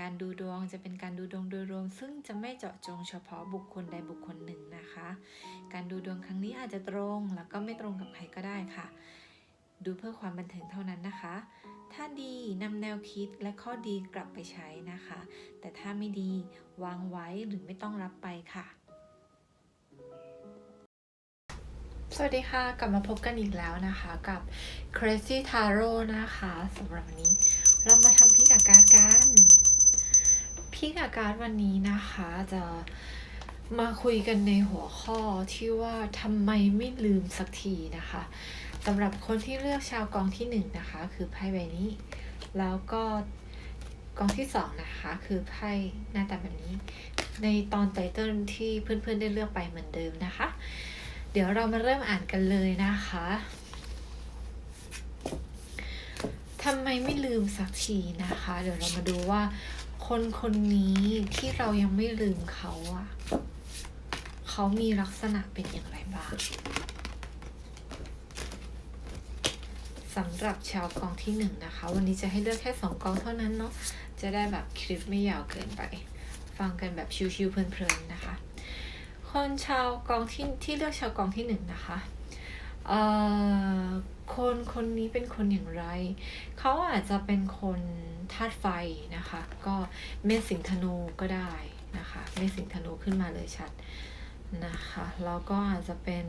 การดูดวงจะเป็นการดูดวงโดยรวม ซึ่งจะไม่เจาะจงเฉพาะบุคคลใดบุคคลหนึ่งนะคะ การดูดวงครั้งนี้อาจจะตรงแล้วก็ไม่ตรงกับใครก็ได้ค่ะ ดูเพื่อความบันเทิงเท่านั้นนะคะ ถ้าดีนำแนวคิดและข้อดีกลับไปใช้นะคะ แต่ถ้าไม่ดีวางไว้หรือไม่ต้องรับไปค่ะสวัสดีค่ะ กลับมาพบกันอีกแล้วนะคะกับ Crazy Tarot นะคะสำหรับวันนี้ เรามาทำพิกอาการดกัน พิกอาการวันนี้นะคะจะมาคุยกันในหัวข้อที่ว่าทำไมไม่ลืมสักทีนะคะสำหรับคนที่เลือกชาวกองที่หนึ่งนะคะ คือไพ่ใบนี้ แล้วก็กองที่สองนะคะ คือไพ่หน้าตาแบบนี้ ในตอนไตเติลที่เพื่อนๆได้เลือกไปเหมือนเดิมนะคะ เดี๋ยวเรามาเริ่มอ่านกันเลยนะคะทำไมไม่ลืมสักทีนะคะ เดี๋ยวเรามาดูว่า คนคนนี้ที่เรายังไม่ลืมเขาอะเขามีลักษณะเป็นอย่างไรบ้างสำหรับชาวกองที่หนึ่งนะคะ วันนี้จะให้เลือกแค่สองกองเท่านั้นเนาะจะได้แบบคลิปไม่ยาวเกินไป ฟังกันแบบชิวๆเพลินๆนะคะ คนชาวกองที่ที่เลือกชาวกองที่หนึ่งนะคะเอ่อ คนคนนี้เป็นคนอย่างไร เขาอาจจะเป็นคนธาตุไฟนะคะ ก็เมษสิงธนูก็ได้นะคะ เมษสิงธนูขึ้นมาเลยชัดนะคะ แล้วก็อาจจะเป็น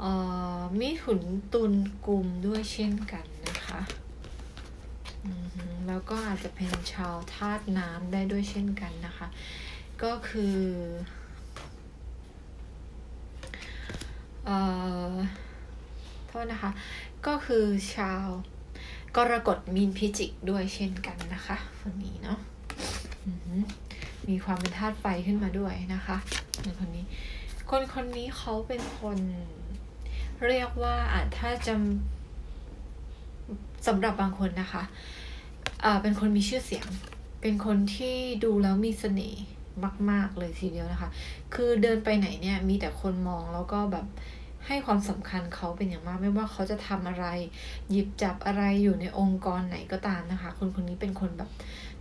เอ่อมิถุนตุลกุมด้วยเช่นกันนะคะแล้วก็อาจจะเป็นชาวธาตุน้ำได้ด้วยเช่นกันนะคะ ก็คือเอ่อ ษนะคะ ก็คือชาว กรกฎมีนพิจิกด้วยเช่นกันนะคะคนนี้เนาะมีความเป็นธาตุไฟขึ้นมาด้วยนะคะคนคนนี้ คนคนนี้เขาเป็นคนเรียกว่าอาจถ้าจำสำหรับบางคนนะคะอ่าเป็นคนมีชื่อเสียง เป็นคนที่ดูแล้วมีเสน่ห์มาก ๆ เลยทีเดียวนะคะ คือเดินไปไหนเนี่ยมีแต่คนมองแล้วก็แบบ ให้ความสำคัญเขาเป็นอย่างมากไม่ว่าเขาจะทำอะไร หยิบจับอะไรอยู่ในองค์กรไหนก็ตามนะคะ คนคนนี้เป็นคนแบบ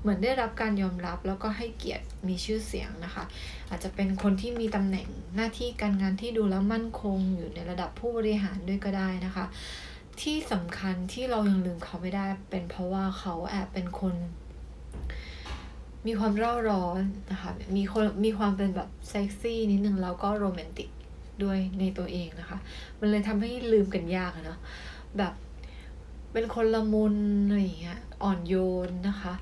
เหมือนได้รับการยอมรับแล้วก็ให้เกียรติมีชื่อเสียงนะคะ อาจจะเป็นคนที่มีตำแหน่งหน้าที่การงานที่ดูแล้วมั่นคงอยู่ในระดับผู้บริหารด้วยก็ได้นะคะ ที่สำคัญที่เรายังลืมเขาไม่ได้ เป็นเพราะว่าเขาแอบเป็นคนมีความเร่าร้อนนะคะ มีคนมีความเป็นแบบเซ็กซี่นิดนึงแล้วก็โรแมนติก ด้วยในตัวเองนะคะ มันเลยทำให้ลืมกันยากเนาะแบบเป็นคนละมุนอะไรอย่างเงี้ยอ่อนโยนนะคะ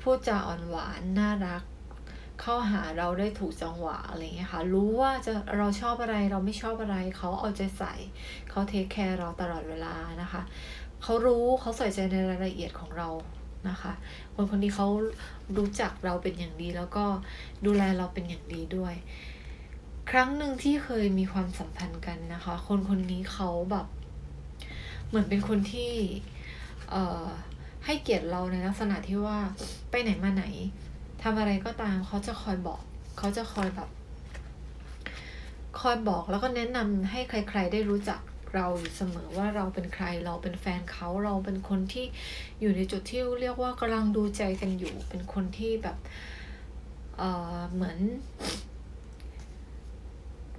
พูดจาอ่อนหวานน่ารัก เข้าหาเราได้ถูกจังหวะอะไรเงี้ยค่ะ รู้ว่าจะเราชอบอะไรเราไม่ชอบอะไร เขาเอาใจใส่ เขาเทคแคร์เราตลอดเวลานะคะ เขารู้เขาใส่ใจในรายละเอียดของเรานะคะ คนคนนี้เขารู้จักเราเป็นอย่างดี แล้วก็ดูแลเราเป็นอย่างดีด้วย ครั้งหนึ่งที่เคยมีความสัมพันธ์กันนะคะ คนคนนี้เขาแบบ เหมือนเป็นคนที่เอ่อให้เกียรติเราในลักษณะที่ว่าไปไหนมาไหนทำอะไรก็ตามเขาจะคอยบอก เขาจะคอยแบบ คอยบอกแล้วก็แนะนำให้ใคร ๆ ได้รู้จักเราอยู่เสมอว่าเราเป็นใครเราเป็นแฟนเขาเราเป็นคนที่อยู่ในจุดที่เรียกว่ากำลังดูใจกันอยู่ เป็นคนที่แบบเอ่อเหมือน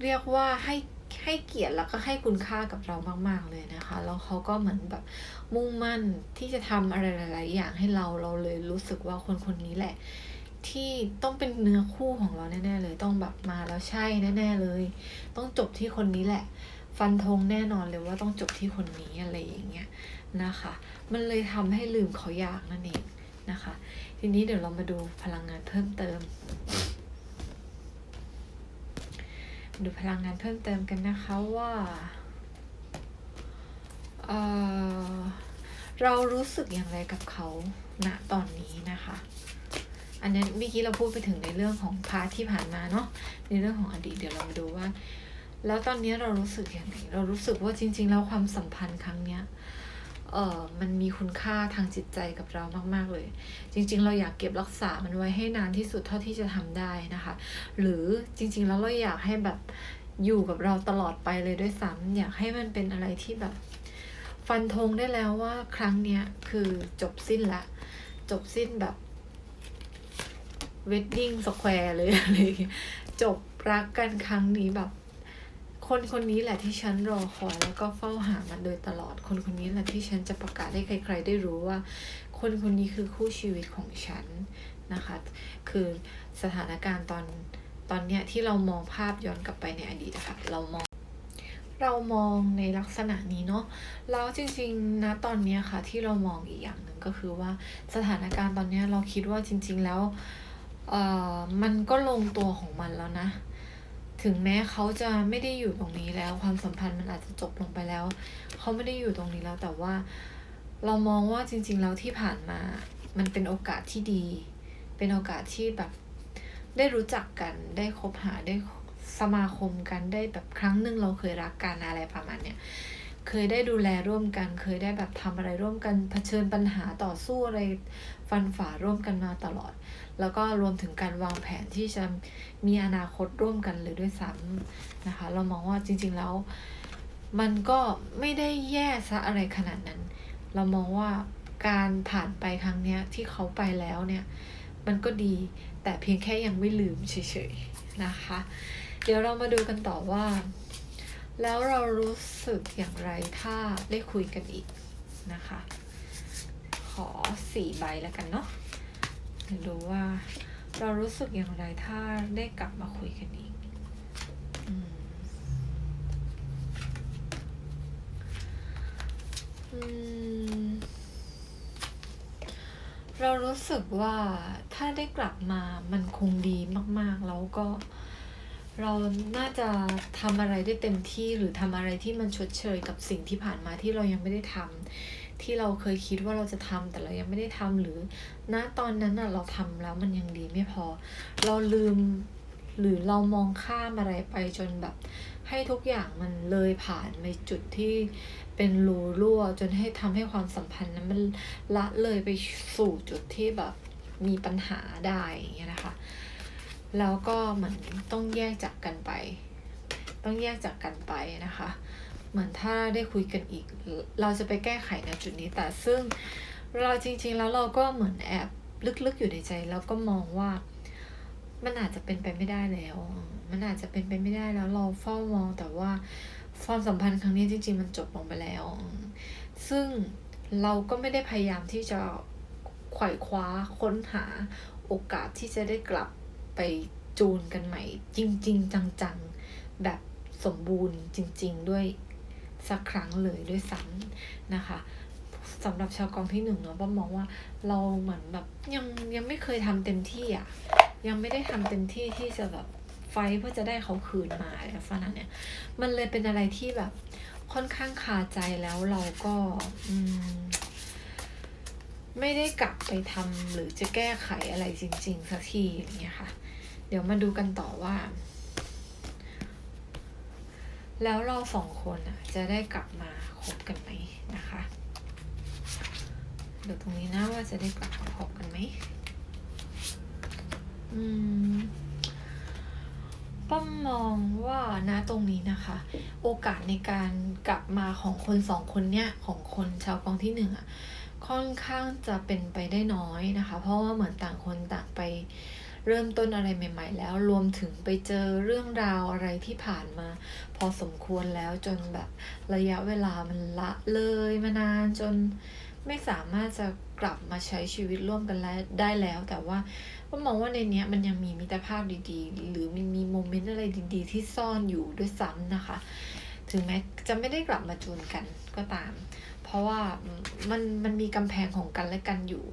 เรียกว่าให้ให้เกียรติแล้วก็ให้คุณค่ากับเรามาก ๆ เลยนะคะ แล้วเขาก็เหมือนแบบมุ่งมั่นที่จะทำอะไรหลาย ๆ อย่างให้เราเราเลยรู้สึกว่าคนคนนี้แหละ ที่ต้องเป็นเนื้อคู่ของเราแน่ ๆ เลย ต้องแบบมาแล้วใช่แน่ ๆ เลย ต้องจบที่คนนี้แหละ ฟันธงแน่นอนเลยว่าต้องจบที่คนนี้อะไรอย่างเงี้ยนะคะ มันเลยทำให้ลืมเขายากนั่นเองนะคะ ทีนี้เดี๋ยวเรามาดูพลังงานเพิ่มเติม ดูพลังงานเพิ่มเติมกันนะคะว่าเออเรารู้สึกอย่างไรกับเขาณตอนนี้นะคะ อันนี้เมื่อกี้เราพูดไปถึงในเรื่องของพาร์ทที่ผ่านมาเนาะในเรื่องของอดีตเดี๋ยวเรามาดูว่า แล้วตอนนี้เรารู้สึกอย่างไรเรารู้สึกว่าจริง ๆ แล้วความสัมพันธ์ครั้งเนี้ย เออมันมีคุณค่าทางจิตใจกับเรามาก ๆ เลย จริง ๆ เราอยากเก็บรักษามันไว้ให้นานที่สุดเท่าที่จะทำได้นะคะ หรือจริง ๆ แล้วเราอยากให้แบบอยู่กับเราตลอดไปเลยด้วยซ้ำอยากให้มันเป็นอะไรที่แบบ ฟันธงได้แล้วว่าครั้งเนี้ยคือจบสิ้นละ จบสิ้นแบบเวดดิ้งสแควร์เลยอะไรจบรักกันครั้งนี้แบบ คนคนนี้แหละที่ฉันรอคอยแล้วก็เฝ้าหามันโดยตลอด คนคนนี้แหละที่ฉันจะประกาศให้ใคร ๆ ได้รู้ว่า คนคนนี้คือคู่ชีวิตของฉันนะคะ คือสถานการณ์ตอนตอนเนี้ยที่เรามองภาพย้อนกลับไปในอดีตอะค่ะเรามองเรามองในลักษณะนี้เนาะแล้วจริงๆนะตอนเนี้ยค่ะ ที่เรามองอีกอย่างหนึ่งก็คือว่าสถานการณ์ตอนเนี้ยเราคิดว่าจริง ๆ แล้วเอ่อมันก็ลงตัวของมันแล้วนะ ถึงแม้เขาจะไม่ได้อยู่ตรงนี้แล้ว ความสัมพันธ์มันอาจจะจบลงไปแล้ว เขาไม่ได้อยู่ตรงนี้แล้วแต่ว่า เรามองว่าจริง ๆ แล้วที่ผ่านมา มันเป็นโอกาสที่ดี เป็นโอกาสที่แบบ ได้รู้จักกันได้คบหาได้สมาคมกันได้แบบครั้งหนึ่งเราเคยรักกันอะไรประมาณเนี้ยเคยได้ดูแลร่วมกัน เคยได้แบบทำอะไรร่วมกันเผชิญปัญหาต่อสู้อะไร ฟันฝ่าร่วมกันมาตลอด แล้วก็รวมถึงการวางแผนที่จะมีอนาคตร่วมกันเลยด้วยซ้ำนะคะ เรามองว่าจริง ๆแล้วมันก็ไม่ได้แย่ซะอะไรขนาดนั้น เรามองว่าการผ่านไปครั้งเนี้ยที่เขาไปแล้วเนี่ยมันก็ดีแต่เพียงแค่ยังไม่ลืมเฉยๆนะคะ เดี๋ยวเรามาดูกันต่อว่า แล้วเรารู้สึกอย่างไรถ้าได้คุยกันอีกนะคะ ขอสี่ใบแล้วกันเนาะเดี๋ยวดูว่าเรารู้สึกอย่างไรถ้าได้กลับมาคุยกันอีกเรารู้สึกว่าถ้าได้กลับมามันคงดีมาก ๆ แล้วก็ เราน่าจะทำอะไรได้เต็มที่หรือทำอะไรที่มันชดเชยกับสิ่งที่ผ่านมาที่เรายังไม่ได้ทำ ที่เราเคยคิดว่าเราจะทำแต่เรายังไม่ได้ทำหรือณตอนนั้นน่ะเราทำแล้วมันยังดีไม่พอ เราลืมหรือเรามองข้ามอะไรไปจนแบบ ให้ทุกอย่างมันเลยผ่านไปจุดที่เป็นรูรั่ว จนให้ทำให้ความสัมพันธ์นั้นมันละเลยไปสู่จุดที่แบบมีปัญหาได้อย่างเงี้ยนะคะ แล้วก็เหมือนต้องแยกจากกันไป ต้องแยกจากกันไปนะคะ เหมือนถ้าได้คุยกันอีก เราจะไปแก้ไขในจุดนี้แต่ซึ่งเราจริง ๆ แล้วเราก็เหมือนแอบลึกๆอยู่ในใจแล้วก็มองว่า มันอาจจะเป็นไปไม่ได้แล้ว มันอาจจะเป็นไปไม่ได้แล้วเราเฝ้ามองแต่ว่าความสัมพันธ์ครั้งนี้จริง ๆ มันจบลงไปแล้ว ซึ่งเราก็ไม่ได้พยายามที่จะไขว่คว้าค้นหาโอกาสที่จะได้กลับไปจูนกันใหม่ จริง ๆ จัง ๆ แบบสมบูรณ์จริง ๆ ด้วย สักครั้งเลยด้วยซ้ำนะคะสำหรับชาวกองที่หนึ่งเนาะป้ามองว่าเราเหมือนแบบยังยังไม่เคยทำเต็มที่อะยังไม่ได้ทำเต็มที่ที่จะแบบไฟเพื่อจะได้เขาคืนมาอะไรลักษณะเนี้ยมันเลยเป็นอะไรที่แบบค่อนข้างคาใจแล้วเราก็อืมไม่ได้กลับไปทำหรือจะแก้ไขอะไรจริงๆสักทีอย่างเงี้ยค่ะ เดี๋ยวมาดูกันต่อว่า แล้วเราสองคนอะจะได้กลับมาคบกันไหมนะคะเดูตรงนี้นะว่าจะได้กลับมาคบกันไหมอืมป้อมมองว่านะตรงนี้นะคะ โอกาสในการกลับมาของคนสองคนเนี้ยของคนชาวกองที่หนึ่งอะค่อนข้างจะเป็นไปได้น้อยนะคะ เพราะว่าเหมือนต่างคนต่างไป เริ่มต้นอะไรใหม่ ๆ แล้วรวมถึงไปเจอเรื่องราวอะไรที่ผ่านมา พอสมควรแล้วจนแบบระยะเวลามันละเลยมานานจนไม่สามารถจะกลับมาใช้ชีวิตร่วมกันแล้วได้แล้ว แต่ว่าก็มองว่าในเนี้ยมันยังมีมิตรภาพดีๆ หรือมีมีโมเมนต์อะไรดีๆ ที่ซ่อนอยู่ด้วยซ้ำนะคะ ถึงแม้จะไม่ได้กลับมาจูนกันก็ตาม เพราะว่ามันมันมีกำแพงของกันและกันอยู่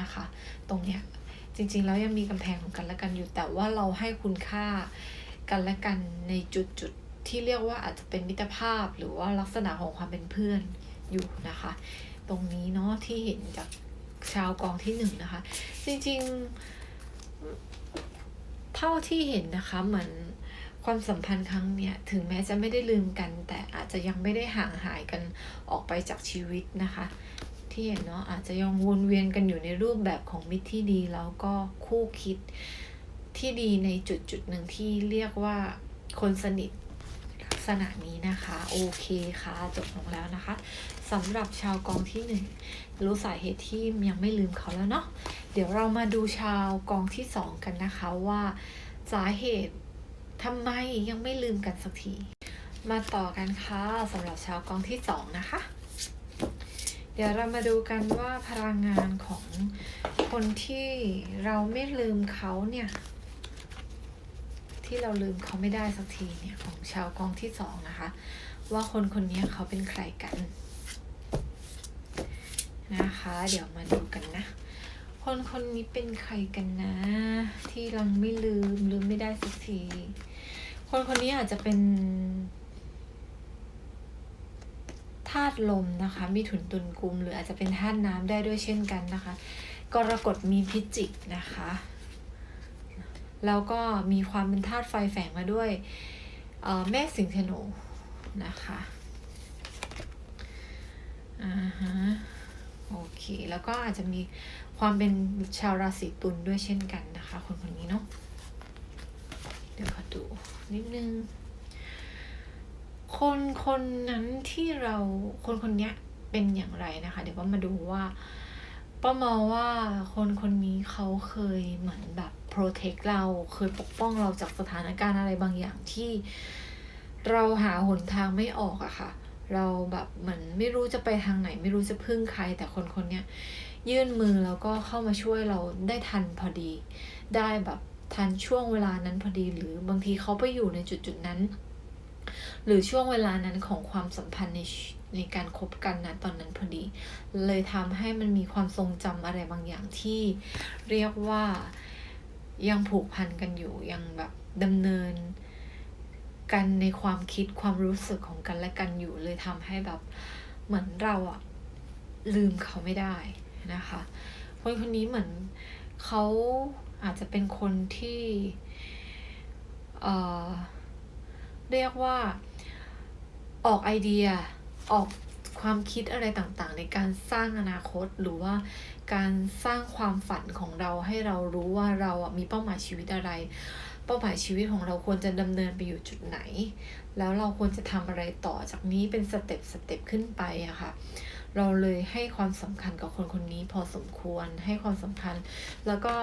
นะคะ ตรงเนี้ย จริงๆ แล้วยังมีกำแพงของกันและกันอยู่ แต่ว่าเราให้คุณค่ากันและกันในจุดจุดๆที่เรียกว่าอาจจะเป็นมิตรภาพหรือว่าลักษณะของความเป็นเพื่อนอยู่นะคะ ตรงนี้เนาะที่เห็นจากชาวกองที่หนึ่งนะคะ จริงๆ เท่าที่เห็นนะคะเหมือนความสัมพันธ์ครั้งเนี้ยถึงแม้จะไม่ได้ลืมกัน แต่อาจจะยังไม่ได้ห่างหายกันออกไปจากชีวิตนะคะ เห็นเนาะอาจจะยังวนเวียนกันอยู่ในรูปแบบของมิตรที่ดีแล้วก็คู่คิดที่ดีในจุดจุดหนึ่งที่เรียกว่าคนสนิทลักษณะนี้นะคะ โอเคค่ะ จบลงแล้วนะคะสำหรับชาวกองที่หนึ่งรู้สาเหตุที่ยังไม่ลืมเขาแล้วเนาะเดี๋ยวเรามาดูชาวกองที่สองกันนะคะว่าสาเหตุทำไมยังไม่ลืมกันสักที มาต่อกันค่ะสำหรับชาวกองที่สองนะคะ เดี๋ยวเรามาดูกันว่าพลังงานของคนที่เราไม่ลืมเขาเนี่ย ที่เราลืมเขาไม่ได้สักทีเนี่ย ของชาวกองที่สองนะคะ ว่าคนคนนี้เขาเป็นใครกัน นะคะ เดี๋ยวมาดูกันนะ คนคนนี้เป็นใครกันนะ ที่เราไม่ลืมลืมไม่ได้สักที คนคนนี้อาจจะเป็น ธาตุลมนะคะ มีถุนตุนกุม หรืออาจจะเป็นธาตุน้ำได้ด้วยเช่นกันนะคะ กรกฎมีพิจิกนะคะ แล้วก็มีความเป็นธาตุไฟแฝงมาด้วยแม่สิงห์ธนูนะคะอ่าฮะโอเค แล้วก็อาจจะมีความเป็นชาวราศีตุลด้วยเช่นกันนะคะ คนคนนี้เนาะ เดี๋ยวขอดูนิดนึง คนคนนั้นที่เราคนคนนี้เป็นอย่างไรนะคะ เดี๋ยวว่ามาดูว่าป้ามองว่าคนคนนี้เขาเคยเหมือนแบบ protect เราเคยปกป้องเราจากสถานการณ์อะไรบางอย่างที่ เราหาหนทางไม่ออกอะค่ะ เราแบบเหมือนไม่รู้จะไปทางไหน ไม่รู้จะพึ่งใคร แต่คนคนนี้ยื่นมือแล้วก็เข้ามาช่วยเราได้ทันพอดี ได้แบบทันช่วงเวลานั้นพอดี หรือบางทีเขาไปอยู่ในจุดจุดนั้น หรือช่วงเวลานั้นของความสัมพันธ์ในในการคบกันนะตอนนั้นพอดี เลยทำให้มันมีความทรงจำอะไรบางอย่างที่เรียกว่ายังผูกพันกันอยู่ยังแบบดำเนินกันในความคิดความรู้สึกของกันและกันอยู่ เลยทำให้แบบเหมือนเราอะลืมเขาไม่ได้นะคะคนคนนี้เหมือนเขาอาจจะเป็นคนที่เอ่อ เรียกว่าออกไอเดียออกความคิดอะไรต่างๆ ในการสร้างอนาคตหรือว่าการสร้างความฝันของเราให้เรารู้ว่าเราอะมีเป้าหมายชีวิตอะไร เป้าหมายชีวิตของเราควรจะดำเนินไปอยู่จุดไหน แล้วเราควรจะทำอะไรต่อจากนี้เป็นสเต็ปสเต็ปขึ้นไปอะค่ะ เราเลยให้ความสำคัญกับคนคนนี้พอสมควรให้ความสำคัญ แล้วก็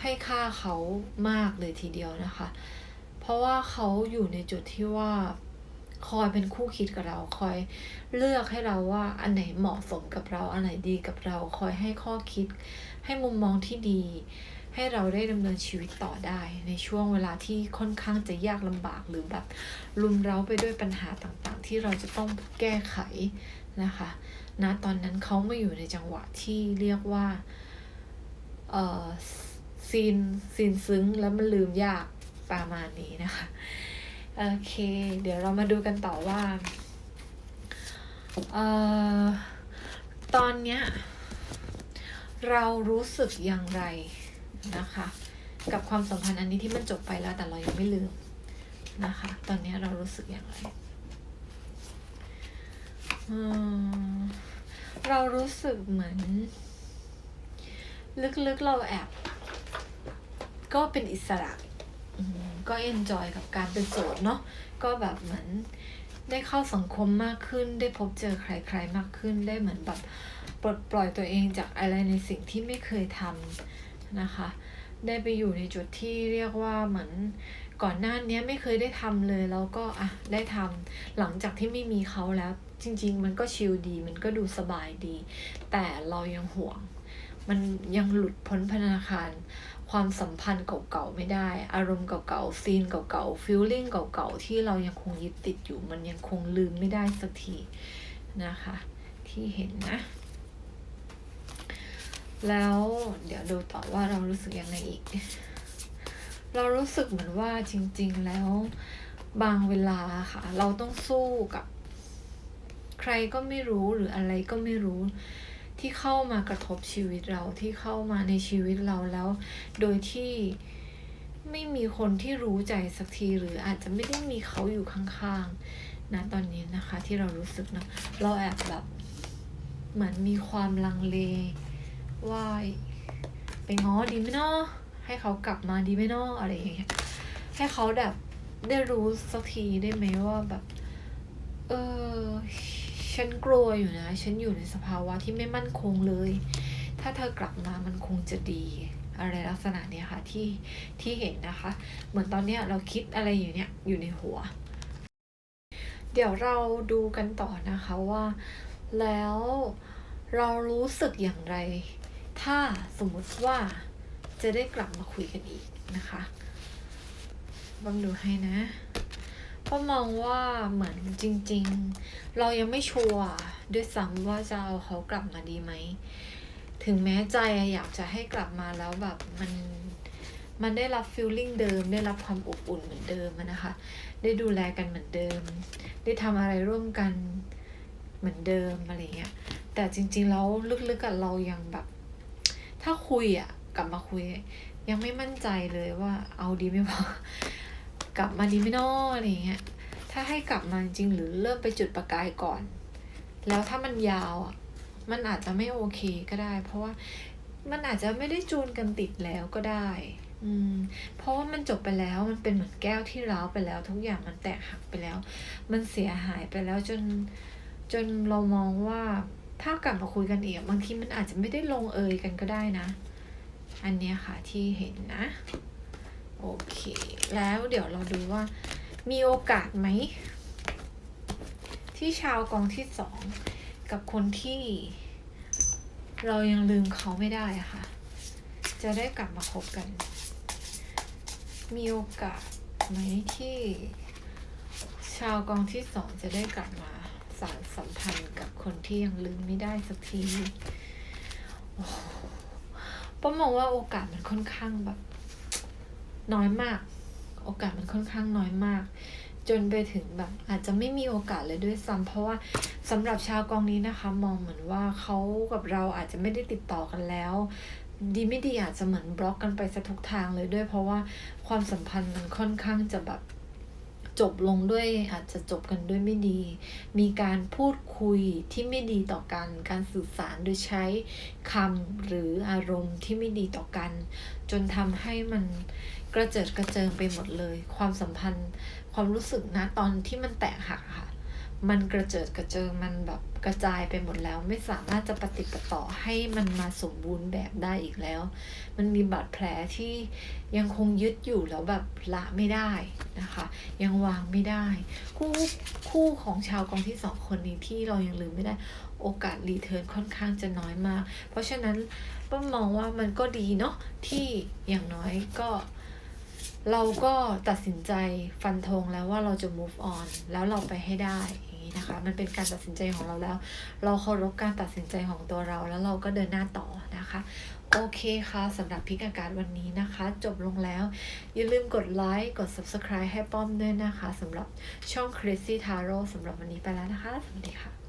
ให้ค่าเขามากเลยทีเดียวนะคะ ราะว่าเขาอยู่ในจุดที่ว่าคอยเป็นคู่คิดกับเราคอยเลือกให้เราว่าอันไหนเหมาะสมกับเรา อันไหนดีกับเรา คอยให้ข้อคิด ให้มุมมองที่ดี ให้เราได้ดำเนินชีวิตต่อได้ ในช่วงเวลาที่ค่อนข้างจะยากลำบากหรือแบบรุมเร้าไปด้วยปัญหาต่างๆ ที่เราจะต้องแก้ไขนะคะณตอนนั้นเขาไมาอยู่ในจังหวะที่เรียกว่าเออซีนซีนซึ้งแล้วมันลืมยาก ประมาณนี้นะคะ โอเค เดี๋ยวเรามาดูกันต่อว่า เอ่อ ตอนเนี้ย เรารู้สึกอย่างไรนะคะ กับความสัมพันธ์อันนี้ที่มันจบไปแล้วแต่เรายังไม่ลืมนะคะ ตอนเนี้ยเรารู้สึกอย่างไรเรารู้สึกเหมือน ลึกๆเราแอบ ก็เป็นอิสระ ก็เอนจอยกับการเป็นโสดเนาะก็แบบเหมือนได้เข้าสังคมมากขึ้น ได้พบเจอใครๆมากขึ้น ได้เหมือนแบบปลดปล่อยตัวเองจากอะไรในสิ่งที่ไม่เคยทำนะคะ ได้ไปอยู่ในจุดที่เรียกว่าเหมือนก่อนหน้านี้ไม่เคยได้ทำเลยแล้วก็อะได้ทำหลังจากที่ไม่มีเขาแล้ว จริง ๆ มันก็ชิลดี มันก็ดูสบายดี แต่เรายังห่วง มันยังหลุดพ้นพนาคาร ความสัมพันธ์เก่าๆไม่ได้ อารมณ์เก่าๆซีนเก่าๆฟีลลิ่งเก่าๆที่เรายังคงยึดติดอยู่มันยังคงลืมไม่ได้สักทีนะคะ ที่เห็นนะ แล้วเดี๋ยวดูต่อว่าเรารู้สึกยังไงอีก เรารู้สึกเหมือนว่าจริง ๆ แล้วบางเวลาค่ะ เราต้องสู้กับ ใครก็ไม่รู้หรืออะไรก็ไม่รู้ ที่เข้ามากระทบชีวิตเราที่เข้ามาในชีวิตเราแล้ว โดยที่ไม่มีคนที่รู้ใจสักทีหรืออาจจะไม่ได้มีเขาอยู่ข้างๆนะตอนนี้นะคะ ที่เรารู้สึกนะเราแอบแบบเหมือนมีความลังเลว่าไปง้อดีไหมเนาะให้เขากลับมาดีไหมเนาะอะไรอย่างเงี้ยให้เขาแบบได้รู้สักทีได้ไหมว่าแบบ เออ ฉันกลัวอยู่นะ ฉันอยู่ในสภาวะที่ไม่มั่นคงเลย ถ้าเธอกลับมามันคงจะดี อะไรลักษณะเนี้ยค่ะที่ที่เห็นนะคะ เหมือนตอนเนี้ยเราคิดอะไรอยู่เนี่ยอยู่ในหัว เดี๋ยวเราดูกันต่อนะคะว่า แล้วเรารู้สึกอย่างไร ถ้าสมมุติว่าจะได้กลับมาคุยกันอีกนะคะบังดูให้นะ เพราะมองว่าเหมือนจริง ๆ เรายังไม่ชัวร์ด้วยซ้ำว่าจะเอาเขากลับมาดีไหม ถึงแม้ใจอยากจะให้กลับมาแล้วแบบมันมันได้รับฟีลลิ่งเดิม ได้รับความอบอุ่นเหมือนเดิมนะคะ ได้ดูแลกันเหมือนเดิม ได้ทำอะไรร่วมกันเหมือนเดิมอะไรเงี้ยแต่จริงๆแล้วลึกๆกับเรายังแบบ ถ้าคุยอะกลับมาคุย ยังไม่มั่นใจเลยว่าเอาดีไม่พอ กลับมาดีไม่นออะไรเงี้ยถ้าให้กลับมาจริงหรือเริ่มไปจุดประกายก่อน แล้วถ้ามันยาวอะมันอาจจะไม่โอเคก็ได้ เพราะว่ามันอาจจะไม่ได้จูนกันติดแล้วก็ได้อืมเพราะว่ามันจบไปแล้วมันเป็นเหมือนแก้วที่ร้าวไปแล้ว ทุกอย่างมันแตกหักไปแล้ว มันเสียหายไปแล้วจนจนเรามองว่าถ้ากลับมาคุยกันอีกบางทีมันอาจจะไม่ได้ลงเอยกันก็ได้นะ อันเนี้ยค่ะที่เห็นนะ โอเค แล้วเดี๋ยวเราดูว่า มีโอกาสไหม ที่ชาวกองที่สอง กับคนที่ เรายังลืมเขาไม่ได้ค่ะ จะได้กลับมาคบกัน มีโอกาสไหมที่ ชาวกองที่สองจะได้กลับมาสารสัมพันธ์กับคนที่ยังลืมไม่ได้สักทีป้ามองว่าโอกาสมันค่อนข้างแบบ น้อยมาก โอกาสมันค่อนข้างน้อยมาก จนไปถึงแบบอาจจะไม่มีโอกาสเลยด้วยซ้ำเพราะว่าสำหรับชาวกองนี้นะคะ มองเหมือนว่าเขากับเราอาจจะไม่ได้ติดต่อกันแล้ว ดีไม่ดีอาจจะเหมือนบล็อกกันไปซะทุกทางเลยด้วย เพราะว่าความสัมพันธ์มันค่อนข้างจะแบบจบลงด้วยอาจจะจบกันด้วยไม่ดี มีการพูดคุยที่ไม่ดีต่อกัน การสื่อสารโดยใช้คำหรืออารมณ์ที่ไม่ดีต่อกัน จนทำให้มัน กระเจิดกระเจิงไปหมดเลย ความสัมพันธ์ ความรู้สึกนะตอนที่มันแตกหักค่ะ มันกระเจิดกระเจิงมันแบบกระจายไปหมดแล้ว ไม่สามารถจะปฏิปต่อให้มันมาสมบูรณ์แบบได้อีกแล้ว มันมีบาดแผลที่ยังคงยึดอยู่แล้วแบบละไม่ได้นะคะ ยังวางไม่ได้ คู่คู่ของชาวกองที่สองคนนี้ที่เรายังลืมไม่ได้โอกาสรีเทิร์นค่อนข้างจะน้อยมาก เพราะฉะนั้นป้ามองว่ามันก็ดีเนาะที่อย่างน้อยก็ เราก็ตัดสินใจฟันธงแล้วว่าเราจะ move on แล้วเราไปให้ได้อย่างนี้นะคะ มันเป็นการตัดสินใจของเราแล้ว เราเคารพการตัดสินใจของตัวเรา แล้วเราก็เดินหน้าต่อนะคะ โอเคค่ะสำหรับพิกอาการวันนี้นะคะ จบลงแล้ว อย่าลืมกดไลค์กด subscribe ให้ป้อมด้วยนะคะสำหรับช่อง Crazy Taro สำหรับวันนี้ไปแล้วนะคะ สวัสดีค่ะ